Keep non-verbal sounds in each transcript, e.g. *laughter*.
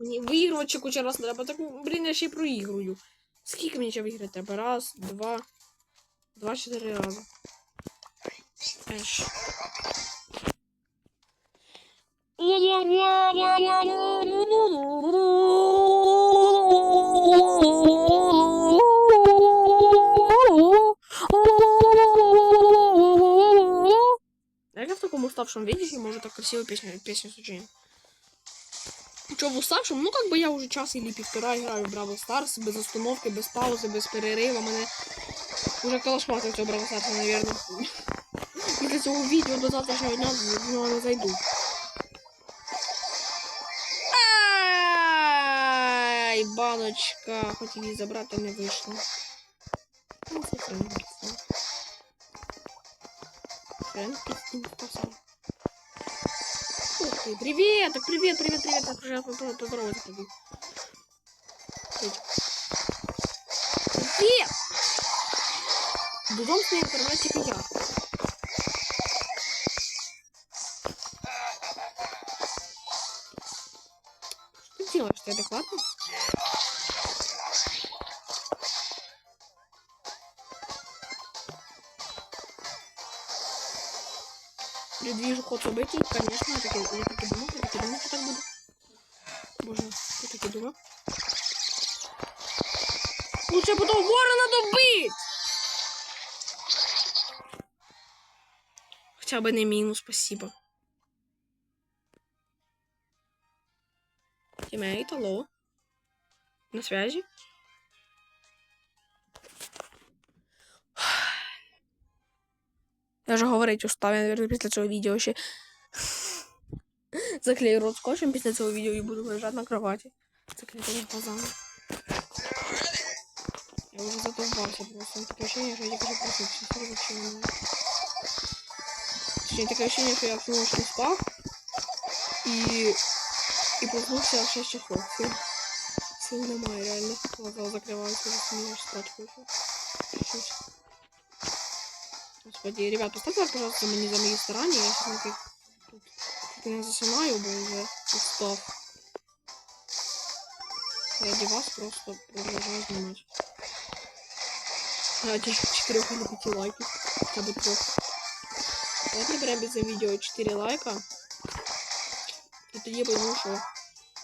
Мені виігрувати ще куча раз треба. Так, блін, я ще й проігрую. Скільки мені ще виграти треба? Раз, два. Два, чотири рази. Еш. Як я в таком уставшем виде не могу так красиво песню, песню сочинить? Че, в уставшем? Ну, как бы я уже час или півтора играю в Бравл Старс без остановки, без паузи, без перерива. Мене уже калашматив цього Бравл Старса, наверное. *laughs* Після цього відео до завтрашнього дня в нього не зайду. Ай, баночка. Хотів її забрати, не вийшло. Ну, це Френкістін. Френкістін спасав. Ух ты, привет, так привет, привет, привет, так уже поздороваться тобі. Привет! Додому свій інтернет тільки я. Предвижу ход событий, конечно, я так, и- я так и думал, я так и думал, что так будет. Боже, я так и думал. Лучше потом ворона добить! Хотя бы не минус, спасибо. Тиммейт, алло. На связи? Я вже говорить устав, я, наверное, після цього відео ще заклею рот скотчем після цього відео і буду лежати на кроваті. Закритими глазами. Я уже задолбался просто. Такое ощущение, что я що проснувся. Вообще не знаю. Точнее, такое ощущение, что я всю ночь не спал. И... И проснулся в 6 часов. Сил, сил немає, реально. Глаза закрываются, уже не спать хочу. Чуть-чуть. Господи, ребят, поставьте, лайк, пожалуйста, мне за мои старания. Я сейчас тут, тут, тут не засинаю, бо уже устав. Ради вас просто продолжаю снимать. Ради 4 или 5 лайков. Хотя бы 3. Давайте наберем без видео 4 лайка. І тоді пойму, що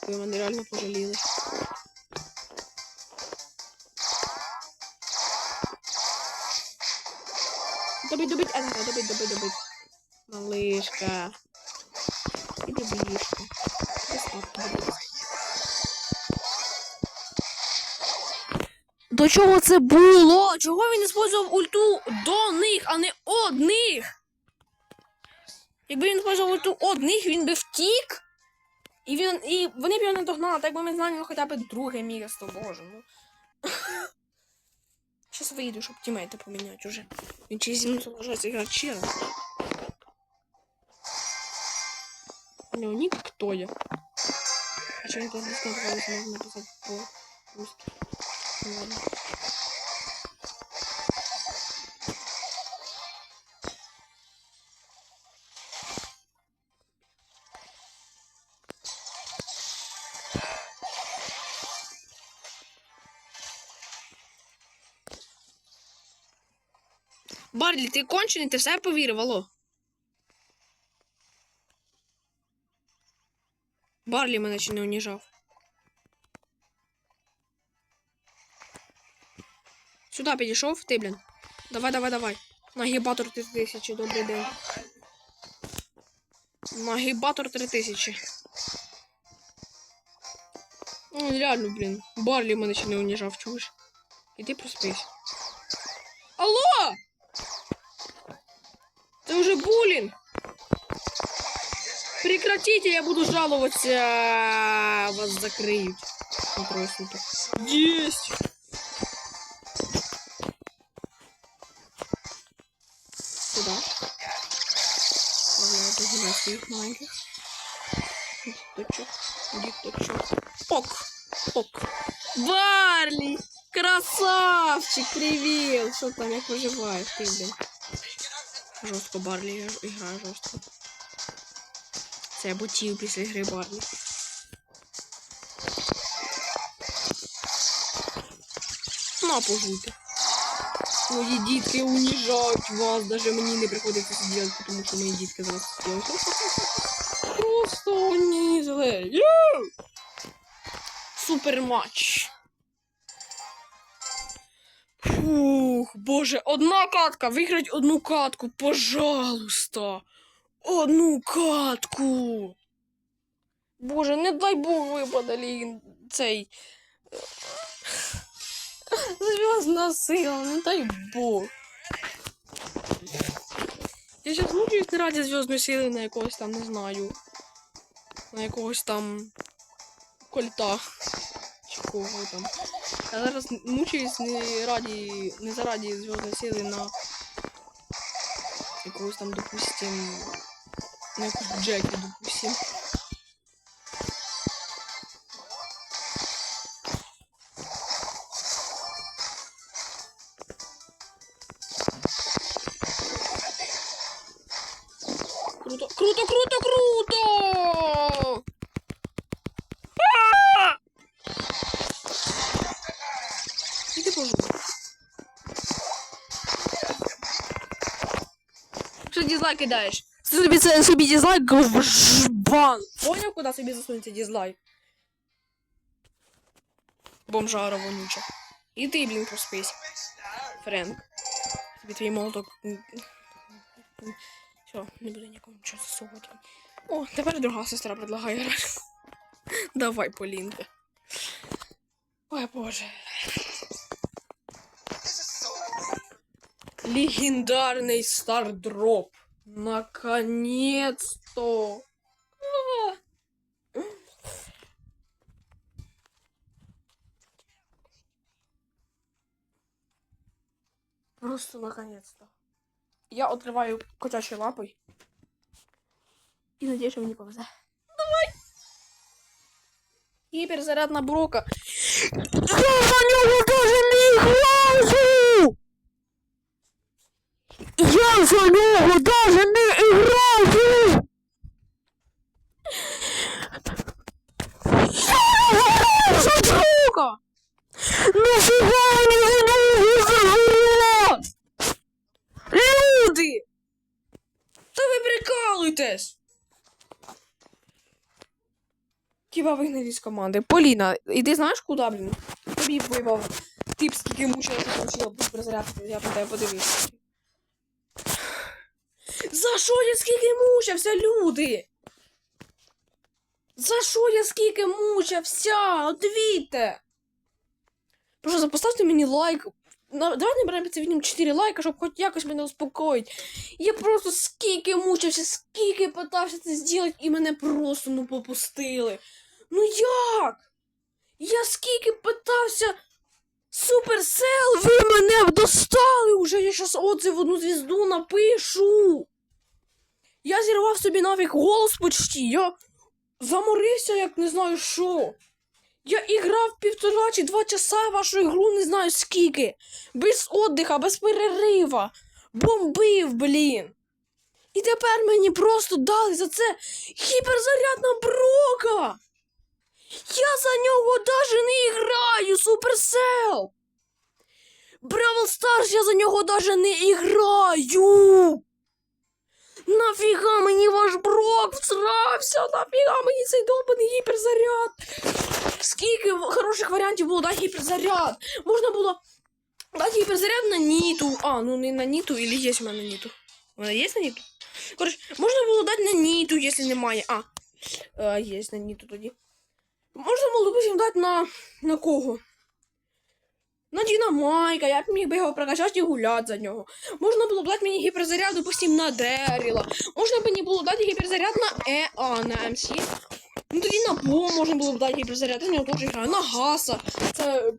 ви мене реально пожаліли. Добить, добить, а, добить, добить, добить. Малышка. І ласка. До чого це було? Чого він использував ульту до них, а не одних? Якби він использував ульту одних, він би втік. І, він, і вони б його не догнали, так би ми знали ну, хоча б друге місто, боже. Ну. Сейчас вийду, щоб тімейти поміняти уже. Він через зі мною залажається грати ще раз. У него ник кто я? А что это английском называется? Можно написать по-русски. Ну ладно. Барлі, ти кончений, ти все повірив, алло. Барлі мене ще не уніжав. Сюди підійшов, ти, блін. Давай, давай, давай. Нагібатор 3000, добрий день. Нагібатор 3000. Ну, реально, блін. Барлі мене ще не уніжав, чуєш? Іди проспись. Алло! Это уже буллинг. Прекратите, я буду жаловаться. Вас закрыют. На трое суток. Есть. Сюда. Отправляю погулять своих маленьких. Діточок. Діточок. Ок. Ок. Барли! Красавчик, привет! Что там, як поживаєш, ти, блін? жорстко Барлі грає жорстко. Це я бутів після гри Барлі. На пожуйте. Мої дітки уніжають вас, даже мені не приходиться це делать, тому що мої дітки зараз делают. Просто унизили. Супер матч. Фух, боже, одна катка, виграть одну катку, пожалуйста. Одну катку. Боже, не дай Бог випаде цей. Зв'язна сила, не дай Бог. Я зараз мучуюсь не раді зв'язної сили на якогось там, не знаю. На якогось там кольта. Чи кого там. Я зараз мучаюсь не раді. не зараді зв'язної сили на якогось там, допустим. На якусь джеки, допустим. Дизлайк кидаєш? Ти собі це собі дизлайк бан. Поняв, куди собі засунеться дизлайк? Бомжара вонюча. І ти, блін, проспись. Френк. Тобі твій молоток. Все, не буду нікому нічого засовувати. О, тепер друга сестра предлагає грати. Давай, Полінка. Ой, боже. Легендарный стардроп. Наконец-то. А. Просто наконец-то. Я открываю котячей лапой. И надеюсь, что мне повезет. Давай! Гіперзарядна брока. Я за нього даже не! Я за нього даже не граю! Я за друга! Нафіга мені за нього заграти? Люди! Та ви прикалуєтесь! Хіба вигнали з команди? Поліна, іди знаєш куди, блін? Тобі вибав тип, скільки мучила, ти б перезарядку, я на тебе подивився. За що я скільки мучився, люди? За що я скільки мучився? Отвіте! Просто поставте мені лайк. Давай наберемо під відео 4 лайка, щоб хоч якось мене успокоїть. Я просто скільки мучився, скільки питався це зробити, і мене просто ну попустили. Ну як? Я скільки питався. Суперсел, ви мене достали уже. Я щас отзив одну звізду напишу. Я зірвав собі навіть голос почти. Я заморився, як не знаю що. Я іграв півтора чи два часа вашу ігру, не знаю скільки. Без отдиха, без перерива. Бомбив, блін. І тепер мені просто дали за це гіперзарядна брока. Я за нього даже не граю, Суперсел. Бравл Старс, я за нього даже не граю. Нафіга мені ваш брок всрався? Нафіга мені цей долбаний гіперзаряд? Скільки хороших варіантів було дати гіперзаряд? Можна було дати гіперзаряд на Ніту. А, ну не на Ніту, или є у мене Ніту? У є на Ніту? Коротше, можна було дати на Ніту, якщо немає. А, е, є на Ніту тоді. Можна було, допустим, дати на. на кого? На Дінамайка, я б міг би його прокачати і гуляти за нього. Можна було б дати мені гіперзаряд, допустим, на Деріла. Можна б мені було дати гіперзаряд на Е, а, на МС. Ну тоді на Бо можна було б дати гіперзаряд, я в нього теж граю. На Гаса. Це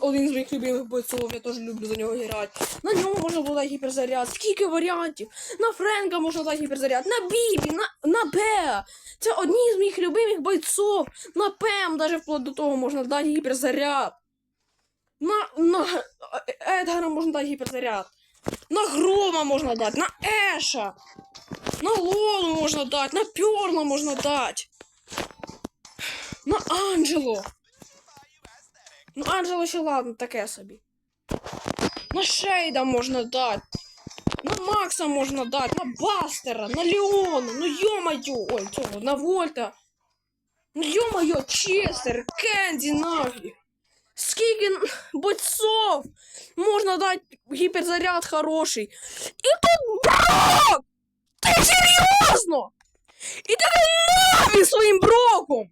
один з моїх любимих бойців, я теж люблю за нього грати. На нього можна було дати гіперзаряд. Скільки варіантів? На Френка можна дати гіперзаряд, на Бібі, на, на Беа. Це одні з моїх любимих бойців. На Пем, даже вплоть до того можна дати гіперзаряд. На, на Е- Едгара можна дати гіперзаряд. На Грома можна дати, на Еша. На Лолу можна дати, на Пьорла можна дати. На Анджело. Ну, Анджело ще ладно, таке собі. На Шейда можна дати. На Макса можна дати, на Бастера, на Леона, ну йо-моє, ой, цього, на Вольта. Ну йо-моє, Честер, Кенді, Нагі. Скільки бойцов можна дати гіперзаряд хороший. І тут Брок! Ти серйозно? І ти Наві своїм броком!